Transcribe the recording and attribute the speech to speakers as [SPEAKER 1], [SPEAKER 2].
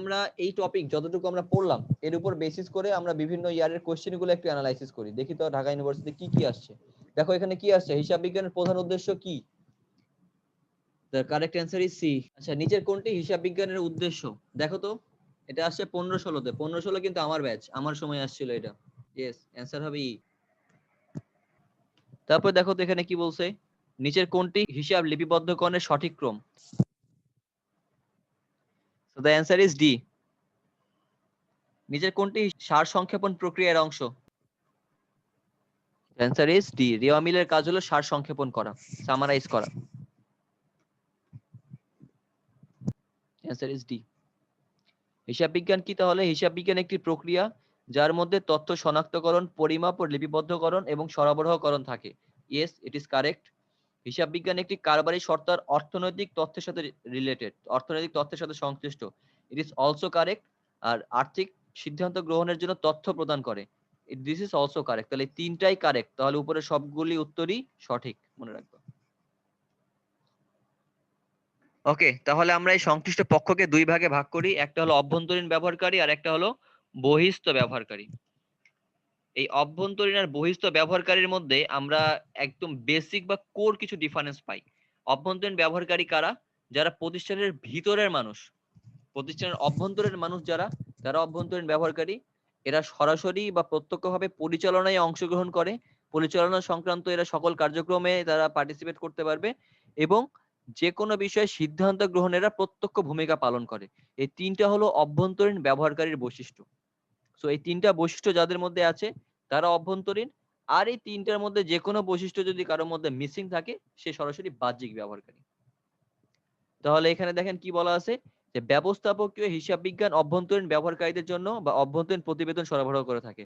[SPEAKER 1] আমরা এই টপিক যতটুকু আমরা পড়লাম, এর উপর বেসিস করে আমরা বিভিন্ন ইয়ারের কোশ্চেনগুলো একটু অ্যানালাইসিস করি। দেখি তো ঢাকা ইউনিভার্সিটি কি কি আসছে? দেখো এখানে কি আসছে? হিসাব বিজ্ঞানের প্রধান উদ্দেশ্য কি? The correct answer is C আচ্ছা নিচের কোনটি হিসাব বিজ্ঞানের উদ্দেশ্য? দেখো তো, এটা আসছে পনেরো ষোলোতে পনেরো ষোলো কিন্তু আমার ব্যাচ আমার সময় আসছিল এটা। ইয়েস অ্যান্সার হবে ই তারপর দেখো তো এখানে কি বলছে? নিচের কোনটি হিসাব লিপিবদ্ধকরণের সঠিক ক্রম? So, the answer is D. নিচের কোনটি সার সংক্ষেপণ প্রক্রিয়ার অংশ? অ্যান্সার ইজ ডি মিলের কাজ হলো সার সংক্ষেপণ করা সামারাইজ করা। অ্যান্সার ইজ ডি হিসাব বিজ্ঞান কি তাহলে? হিসাব বিজ্ঞান একটি প্রক্রিয়া যার মধ্যে তথ্য শনাক্তকরণ, পরিমাপ ও লিপিবদ্ধকরণ এবং সরবরাহকরণ থাকে। ইয়েস ইট ইজ কারেক্ট হিসাব বিজ্ঞান একটি কারবারি শর্তার অর্থনৈতিক তথ্যের সাথে রিলেটেড অর্থনৈতিক তথ্যের সাথে সংশ্লিষ্ট। ইট ইজ অলসো কারেক্ট আর আর্থিক সিদ্ধান্ত গ্রহণের জন্য তথ্য প্রদান করে। দিস ইজ অলসো কারেক্ট তাহলে তিনটাই কারেক্ট তাহলে উপরে সবগুলি উত্তরই সঠিক, মনে রাখব। ওকে তাহলে আমরা এই সংশ্লিষ্ট পক্ষকে দুই ভাগে ভাগ করি। একটা হলো অভ্যন্তরীণ ব্যবহারকারী আর একটা হলো বহিস্থ ব্যবহারকারী। এই অভ্যন্তরীণ আর বহিস্থ ব্যবহারকারীর মধ্যে আমরা একদম বেসিক বা কোর কিছু ডিফারেন্স পাই। অভ্যন্তরীণ ব্যবহারকারী কারা? যারা প্রতিষ্ঠানের ভিতরের মানুষ। প্রতিষ্ঠানের অভ্যন্তরের মানুষ যারা, তারা অভ্যন্তরীণ ব্যবহারকারী। এরা সরাসরি বা প্রত্যক্ষভাবে পরিচালনায় অংশগ্রহণ করে। পরিচালনা সংক্রান্ত এরা সকল কার্যক্রমে তারা পার্টিসিপেট করতে পারবে এবং যে কোনো বিষয়ে সিদ্ধান্ত গ্রহণে এরা প্রত্যক্ষ ভূমিকা পালন করে। এই তিনটা হলো অভ্যন্তরীণ ব্যবহারকারীর বৈশিষ্ট্য। সো এই তিনটা বৈশিষ্ট্য যাদের মধ্যে আছে তারা অভ্যন্তরীণ। আর এই তিনটার মধ্যে যে কোনো বৈশিষ্ট্য যদি কারোর মধ্যে মিসিং থাকে, সে সরাসরি বাহ্যিক ব্যবহারকারী। তাহলে এখানে দেখেন কি বলা আছে? যে ব্যবস্থাপকীয় হিসাব বিজ্ঞান অভ্যন্তরীণ ব্যবহারকারীদের জন্য বা অভ্যন্তরীণ প্রতিবেদন সরবরাহ করে থাকে।